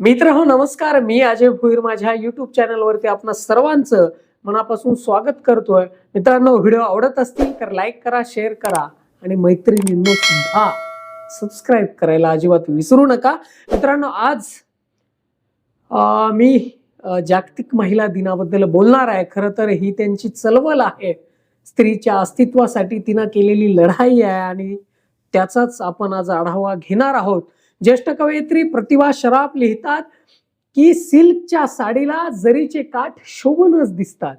मित्र हो नमस्कार. मी अजय भुईर. माझ्या युट्यूब चॅनलवरती आपणा सर्वांचं मनापासून स्वागत करतोय. मित्रांनो व्हिडिओ आवडत असतील तर लाईक करा शेअर करा आणि मैत्रिणींनो सुद्धा सबस्क्राईब करायला अजिबात विसरू नका. मित्रांनो आज मी जागतिक महिला दिनाबद्दल बोलणार आहे. खरं तर ही त्यांची चळवळ आहे. स्त्रीच्या अस्तित्वासाठी तिनं केलेली लढाई आहे आणि त्याचाच आपण आज आढावा घेणार आहोत. ज्येष्ठ कवयित्री प्रतिभा शराफ लिहितात की सिल्कच्या साडीला जरीचे काठ शोभनच दिसतात.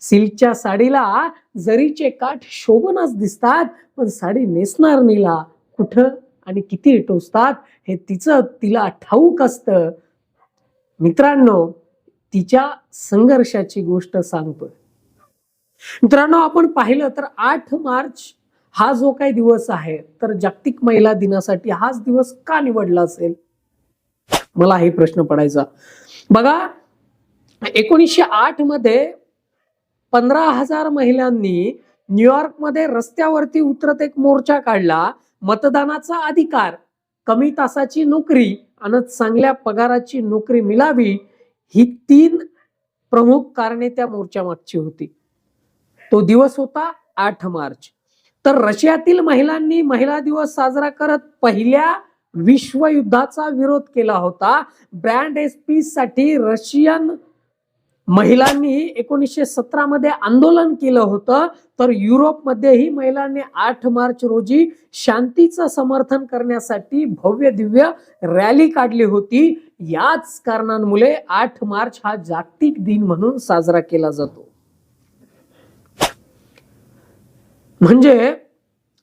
सिल्कच्या साडीला जरीचे काठ शोभनच दिसतात पण साडी नेसणार नीला कुठं आणि किती टोचतात हे तिचं तिला ठाऊक असतं. मित्रांनो तिच्या संघर्षाची गोष्ट सांगतोय. मित्रांनो आपण पाहिलं तर आठ मार्च हा जो काही दिवस आहे तर जागतिक महिला दिनासाठी हाच दिवस का निवडला असेल? मला हे प्रश्न पडायचा. बघा एकोणीसशे आठमध्ये पंधरा हजार महिलांनी न्यूयॉर्कमध्ये रस्त्यावरती उतरत एक मोर्चा काढला. मतदानाचा अधिकार कमी तासाची नोकरी आणि चांगल्या पगाराची नोकरी मिळावी ही तीन प्रमुख कारणे त्या मोर्चामागची होती. तो दिवस होता आठ मार्च. तर रशियातील महिलांनी महिला दिवस साजरा करत पहिल्या विश्वयुद्धाचा विरोध केला होता. ब्रँड एससाठी रशियन महिलांनी एकोणीसशे सतरा मध्ये आंदोलन केलं होतं. तर युरोपमध्येही महिलांनी आठ मार्च रोजी शांतीचं समर्थन करण्यासाठी भव्य दिव्य रॅली काढली होती. याच कारणांमुळे आठ मार्च हा जागतिक दिन म्हणून साजरा केला जातो. म्हणजे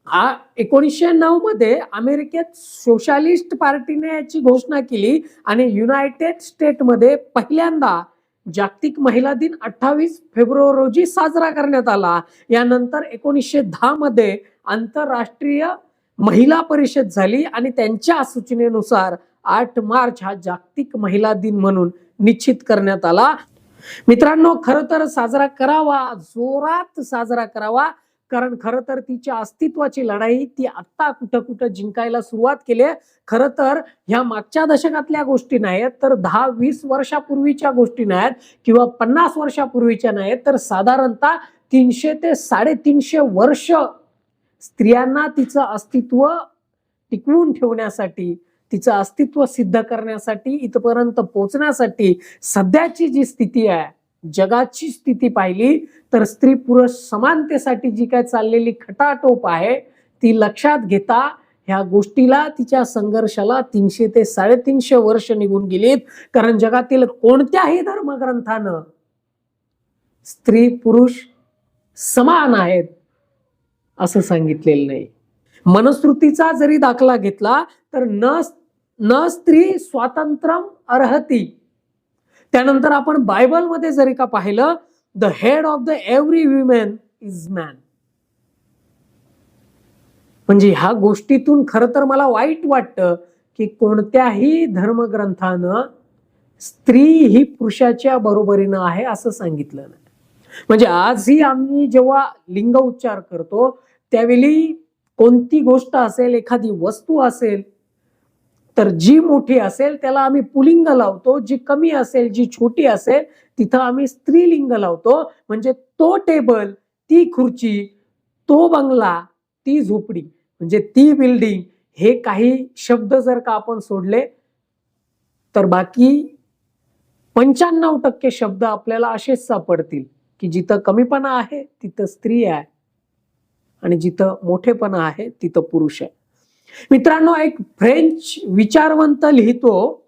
आ एकोणीसशे नऊ मध्ये अमेरिकेत सोशालिस्ट पार्टीने याची घोषणा केली आणि युनायटेड स्टेटमध्ये पहिल्यांदा जागतिक महिला दिन अठ्ठावीस फेब्रुवारी रोजी साजरा करण्यात आला. यानंतर एकोणीसशे दहा मध्ये आंतरराष्ट्रीय महिला परिषद झाली आणि त्यांच्या सूचनेनुसार आठ मार्च हा जागतिक महिला दिन म्हणून निश्चित करण्यात आला. मित्रांनो खरं तर साजरा करावा जोरात साजरा करावा. कारण खरं तर तिच्या अस्तित्वाची लढाई ती आत्ता कुठं कुठं जिंकायला सुरुवात केली आहे. खरं तर ह्या मागच्या दशकातल्या गोष्टी नाहीत तर दहा वीस वर्षापूर्वीच्या गोष्टी नाहीत किंवा पन्नास वर्षापूर्वीच्या नाहीत तर साधारणतः तीनशे ते साडेतीनशे वर्ष स्त्रियांना तिचं अस्तित्व टिकवून ठेवण्यासाठी तिचं अस्तित्व सिद्ध करण्यासाठी इथपर्यंत पोहोचण्यासाठी सध्याची जी स्थिती आहे जगाची स्थिती पाहिली तर स्त्री पुरुष समानतेसाठी जी काय चाललेली खटाटोप आहे ती लक्षात घेता ह्या गोष्टीला तिच्या संघर्षाला तीनशे ते साडेतीनशे वर्ष निघून गेलीत. कारण जगातील कोणत्याही धर्मग्रंथानं स्त्री पुरुष समान आहेत असं सांगितलेलं नाही. मनस्तृतीचा जरी दाखला घेतला तर न न स्त्री स्वातंत्र्य अर्हती. त्यानंतर आपण बायबलमध्ये जरी का पाहिलं the head of the every women is man म्हणजे ह्या गोष्टीतून खरं तर मला वाईट वाटतं की कोणत्याही धर्मग्रंथानं स्त्री ही पुरुषाच्या बरोबरीनं आहे असं सांगितलं नाही. म्हणजे आजही आम्ही जेव्हा लिंग उच्चार करतो त्यावेळी कोणती गोष्ट असेल एखादी वस्तू असेल तर जी मोठी असेल त्याला आम्ही पुलिंग लावतो. जी कमी असेल जी छोटी असेल तिथं आम्ही स्त्रीलिंग लावतो. म्हणजे तो टेबल ती खुर्ची तो बंगला ती झोपडी म्हणजे ती बिल्डिंग हे काही शब्द जर का आपण सोडले तर बाकी पंच्याण्णव टक्के शब्द आपल्याला असेच सापडतील की जिथं कमीपणा आहे तिथं स्त्री आहे आणि जिथं मोठेपणा आहे तिथं पुरुष आहे. मित्रांनो एक फ्रेंच विचारवंत लिहितो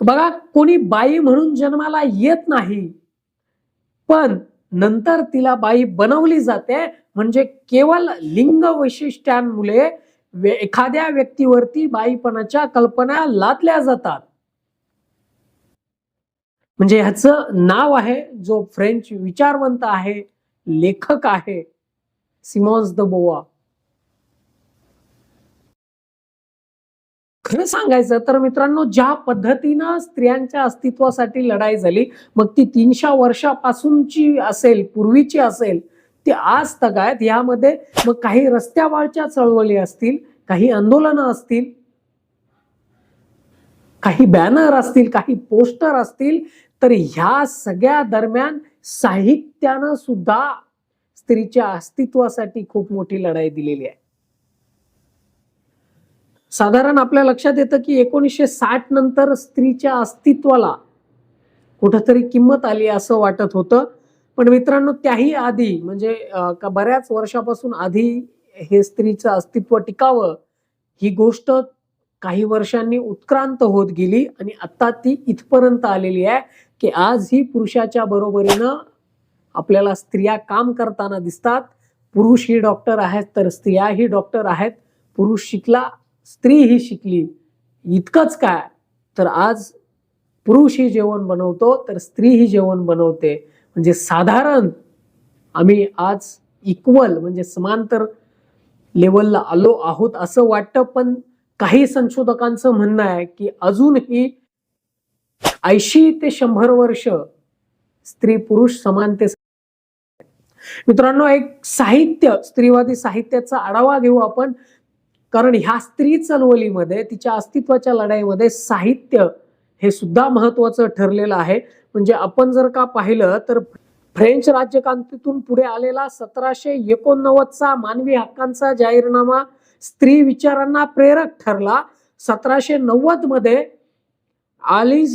बघा कोणी बाई म्हणून जन्माला येत नाही पण नंतर तिला बाई बनवली जाते म्हणजे केवळ लिंग वैशिष्ट्यांमुळे वे- एखाद्या व्यक्तीवरती बाईपणाच्या कल्पना लादल्या जातात. म्हणजे ह्याचं नाव आहे जो फ्रेंच विचारवंत आहे लेखक आहे सिमॉन्स द बोवा. खरं सांगायचं तर मित्रांनो ज्या पद्धतीनं स्त्रियांच्या अस्तित्वासाठी लढाई झाली मग ती तीनशे वर्षापासूनची असेल पूर्वीची असेल ती आज तक आहेत यामध्ये मग काही रस्त्यावरच्या चळवळी असतील काही आंदोलनं असतील काही बॅनर असतील काही पोस्टर असतील तर ह्या सगळ्या दरम्यान साहित्यानं सुद्धा स्त्रीच्या अस्तित्वासाठी खूप मोठी लढाई दिलेली आहे. साधारण आपल्या लक्षात येतं की एकोणीसशे साठ नंतर स्त्रीच्या अस्तित्वाला कुठंतरी किंमत आली असं वाटत होतं. पण मित्रांनो त्याही आधी म्हणजे का बऱ्याच वर्षापासून आधी हे स्त्रीचं अस्तित्व टिकावं ही गोष्ट काही वर्षांनी उत्क्रांत होत गेली आणि आता ती इथपर्यंत आलेली आहे की आज ही पुरुषाच्या बरोबरीनं आपल्याला स्त्रिया काम करताना दिसतात. पुरुष ही डॉक्टर आहेत तर स्त्रियाही डॉक्टर आहेत. पुरुष शिकला स्त्री ही शिकली इतकंच काय? तर आज पुरुष ही जेवण बनवतो तर स्त्री ही जेवण बनवते. म्हणजे साधारण आम्ही आज इक्वल म्हणजे समांतर लेवलला आलो आहोत असं वाटतं पण काही संशोधकांचं म्हणणं आहे की अजूनही ऐंशी ते शंभर वर्ष स्त्री पुरुष समानते. मित्रांनो एक साहित्य स्त्रीवादी साहित्याचा आढावा घेऊ आपण. कारण ह्या स्त्री चळवळीमध्ये तिच्या अस्तित्वाच्या लढाईमध्ये साहित्य हे सुद्धा महत्वाचं ठरलेलं आहे. म्हणजे आपण जर का पाहिलं तर फ्रेंच राज्यक्रांतीतून पुढे आलेला सतराशे एकोणनव्वदचा मानवी हक्कांचा जाहीरनामा स्त्री विचारांना प्रेरक ठरला. सतराशे नव्वदमध्ये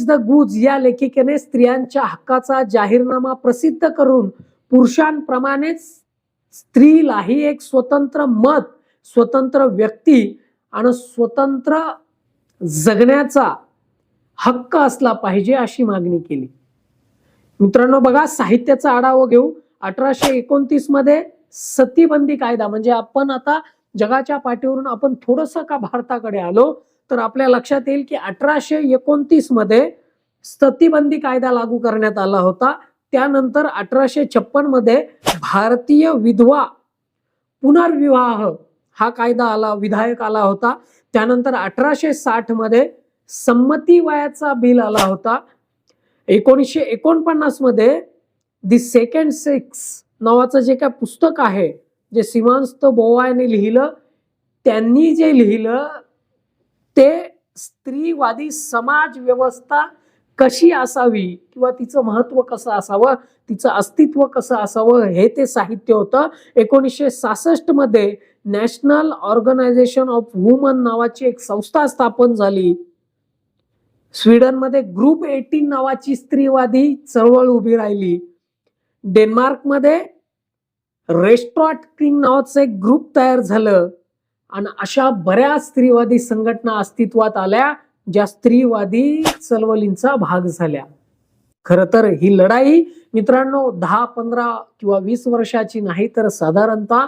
द गुज या लेखिकेने स्त्रियांच्या हक्काचा जाहीरनामा प्रसिद्ध करून पुरुषांप्रमाणेच स्त्रीलाही एक स्वतंत्र मत स्वतंत्र व्यक्ती आणि स्वतंत्र जगण्याचा हक्क असला पाहिजे अशी मागणी केली. मित्रांनो बघा साहित्याचा आढावा घेऊ. अठराशे एकोणतीसमध्ये सतीबंदी कायदा म्हणजे आपण आता जगाच्या पाठीवरून आपण थोडस का भारताकडे आलो तर आपल्या लक्षात येईल की अठराशे एकोणतीसमध्ये सतीबंदी कायदा लागू करण्यात आला होता. त्यानंतर अठराशे छप्पनमध्ये भारतीय विधवा पुनर्विवाह हा कायदा आला विधायक आला होता. त्यानंतर अठराशे साठमध्ये संमती वयाचा बिल आला होता. एकोणीसशे एकोणपन्नासमध्ये दी सेकंड सिक्स नावाचं जे काय पुस्तक आहे जे सीमांस्त बोवाने लिहिलं त्यांनी जे लिहिलं ते स्त्रीवादी समाज व्यवस्था कशी असावी किंवा तिचं महत्त्व कसं असावं तिचं अस्तित्व कसं असावं हे ते साहित्य होतं. एकोणीसशे सासष्टमध्ये नॅशनल ऑर्गनायझेशन ऑफ वुमन नावाची एक संस्था स्थापन झाली. स्वीडनमध्ये ग्रुप एटीन नावाची स्त्रीवादी चळवळ उभी राहिली. डेन्मार्कमध्ये रेस्ट्रॉट किंग नावाचं एक ग्रुप तयार झालं. आणि अशा बऱ्याच स्त्रीवादी संघटना अस्तित्वात आल्या ज्या स्त्रीवादी चळवळींचा भाग झाल्या. खर तर ही लढाई मित्रांनो दहा पंधरा किंवा वीस वर्षाची नाही तर साधारणतः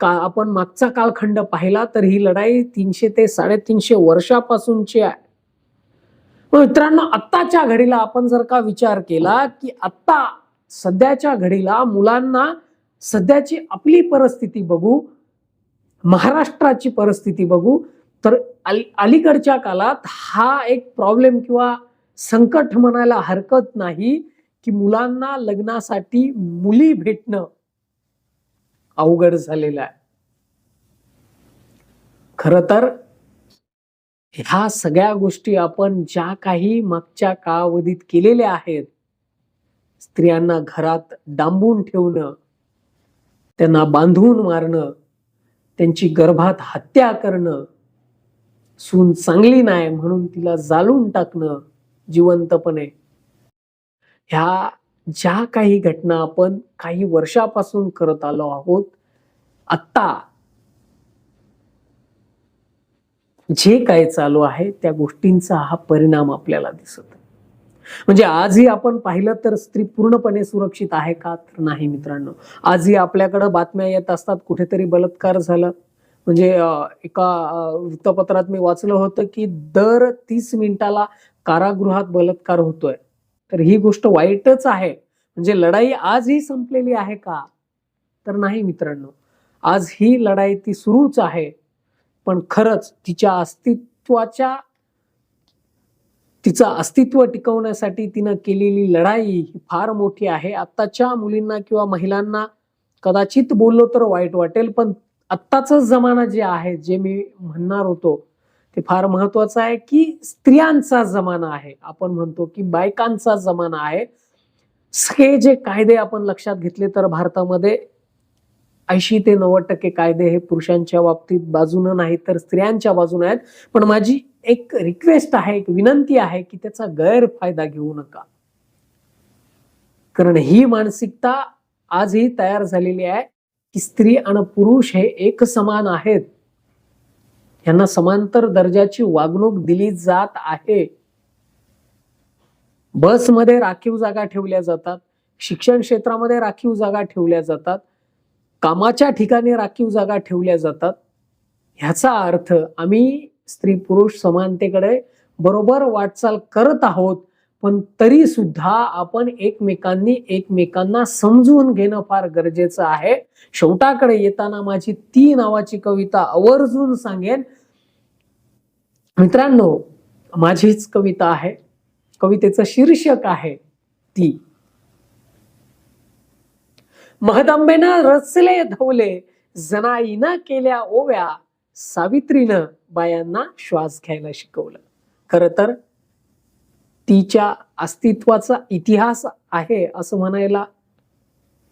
का आपण मागचा कालखंड पाहिला तर ही लढाई तीनशे ते साडेतीनशे वर्षापासूनची आहे. मित्रांनो आत्ताच्या घडीला आपण जर का विचार केला की आत्ता सध्याच्या घडीला मुलांना सध्याची आपली परिस्थिती बघू महाराष्ट्राची परिस्थिती बघू तर अली अलीकडच्या काळात हा एक प्रॉब्लेम किंवा संकट म्हणायला हरकत नाही की मुलांना लग्नासाठी मुली भेटणं. अवघड झालेलं आहे. खर तर ह्या सगळ्या गोष्टी आपण ज्या काही मागच्या कालावधीत केलेल्या आहेत स्त्रियांना घरात डांबून ठेवणं त्यांना बांधून मारणं त्यांची गर्भात हत्या करणं सून चांगली नाही म्हणून तिला जाळून टाकणं जिवंतपणे ह्या ज्या काही घटना आपण काही वर्षापासून करत आलो आहोत आत्ता जे काही चालू आहे त्या गोष्टींचा हा परिणाम आपल्याला दिसत. म्हणजे आजही आपण पाहिलं तर स्त्री पूर्णपणे सुरक्षित आहे का? तर नाही मित्रांनो. आजही आपल्याकडं बातम्या येत असतात कुठेतरी बलात्कार झालं. म्हणजे एका वृत्तपत्रात मी वाचलं होतं की दर तीस मिनिटाला कारागृहात बलात्कार होतोय. तर ही गोष्ट वाईटच आहे. म्हणजे लढाई आजही संपलेली आहे का? तर नाही मित्रांनो. आज ही लढाई ती सुरूच आहे. पण खरंच तिच्या अस्तित्वाच्या तिचं अस्तित्व टिकवण्यासाठी तिनं केलेली लढाई ही फार मोठी आहे. आत्ताच्या मुलींना किंवा महिलांना कदाचित बोललो तर वाईट वाटेल पण आत्ताचाच जमाना जे आहे जे मी म्हणणार होतो ते फार महत्वाचं आहे की स्त्रियांचा जमाना आहे. आपण म्हणतो की बायकांचा जमाना आहे. हे जे कायदे आपण लक्षात घेतले तर भारतामध्ये ऐंशी ते नव्वद टक्के कायदे हे पुरुषांच्या बाबतीत बाजूनं नाही तर स्त्रियांच्या बाजूने आहेत. पण माझी एक रिक्वेस्ट आहे एक विनंती आहे की त्याचा गैरफायदा घेऊ नका. कारण ही मानसिकता आजही तयार झालेली आहे की स्त्री आणि पुरुष हे एक समान आहेत. यांना समांतर दर्जाची वागणूक दिली जात आहे. बसमध्ये राखीव जागा ठेवल्या जातात. शिक्षण क्षेत्रामध्ये राखीव जागा ठेवल्या जातात. कामाच्या ठिकाणी राखीव जागा ठेवल्या जातात. ह्याचा अर्थ आम्ही स्त्री पुरुष समानतेकडे बरोबर वाटचाल करत आहोत पण तरी सुद्धा आपण एकमेकांनी एकमेकांना समजून घेणं फार गरजेचं आहे. शेवटाकडे येताना माझी ती नावाची कविता आवर्जून सांगेन. मित्रांनो माझीच कविता आहे. कवितेचं शीर्षक आहे ती. महदंबेनं रचले धवले जनाईनं केल्या ओव्या सावित्रीनं बायांना श्वास घ्यायला शिकवलं. खर तर तिच्या अस्तित्वाचा इतिहास आहे असं म्हणायला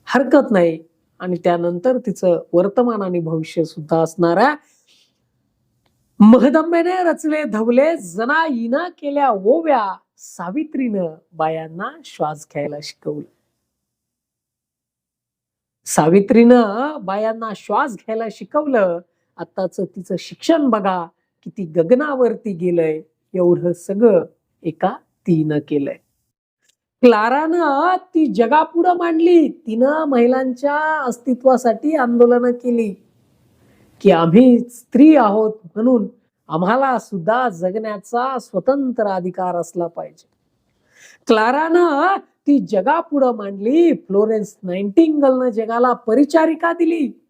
हरकत नाही. आणि त्यानंतर तिचं वर्तमान आणि भविष्य सुद्धा असणार आहे महदंबेने रचले धवले जनाईनं केल्या ओव्या सावित्रीनं बायांना श्वास घ्यायला शिकवलं. सावित्रीनं बायांना श्वास घ्यायला शिकवलं. आताच तिचं शिक्षण बघा किती गगनावरती गेलंय. एवढं सगळं एका तीनं केलंय. क्लारानं ती जगापुढं मांडली. तिनं महिलांच्या अस्तित्वासाठी आंदोलनं केली. की आम्ही स्त्री आहोत म्हणून आम्हाला सुद्धा जगण्याचा स्वतंत्र अधिकार असला पाहिजे. क्लारानं ती जगापुढं मांडली. फ्लोरेन्स नाईन्टिंगलनं जगाला परिचारिका दिली.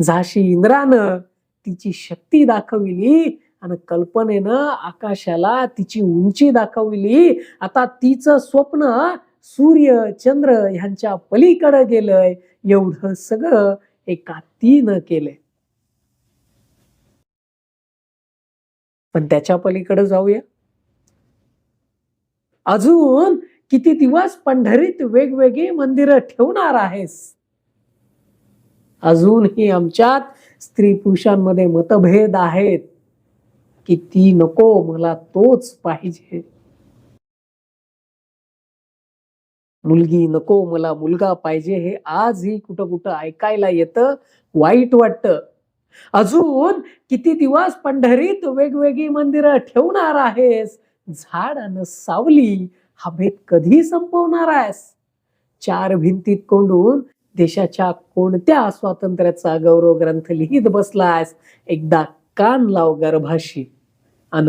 झाशी इंद्रानं तिची शक्ती दाखविली आणि कल्पनेनं आकाशाला तिची उंची दाखविली. आता तिचं स्वप्न सूर्य चंद्र ह्यांच्या पलीकडे गेलंय. एवढं सगळं हे एका न केलंय. पण त्याच्या पलीकडे जाऊया. अजून किती दिवस पंढरीत वेगवेगळी मंदिरं ठेवणार आहेस? अजूनही आमच्यात स्त्री पुरुषांमध्ये मतभेद आहेत. की ती नको मला तोच पाहिजे. मुलगी नको मला मुलगा पाहिजे हे आजही कुठं कुठं ऐकायला येतं वाईट वाटतं. अजून किती दिवस पंढरीत वेगवेगळी मंदिरं ठेवणार आहेस? झाड आणि सावली हा भेद कधी संपवणार आहेस? चार भिंतीत कोंडून देशाच्या कोणत्या स्वातंत्र्याचा गौरव ग्रंथ लिहित बसलायस? एकदा कान लाव गर्भाशी. अन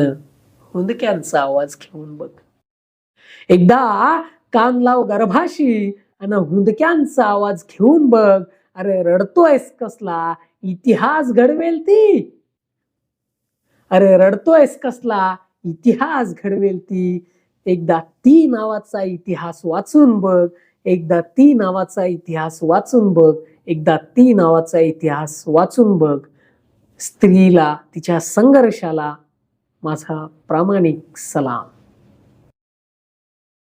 हुंदक्यांचा आवाज घेऊन बघ. एकदा कान लाव गर्भाशी अन हुंदक्यांचा आवाज घेऊन बघ. अरे रडतोयस कसला? इतिहास घडवेल ती. अरे रडतोयस कसला? इतिहास घडवेल ती. एकदा ती नावाचा इतिहास वाचून बघ. एकदा ती नावाचा इतिहास वाचून बघ. एकदा ती नावाचा इतिहास वाचून बघ. स्त्रीला तिच्या संघर्षाला माझा प्रामाणिक सलाम.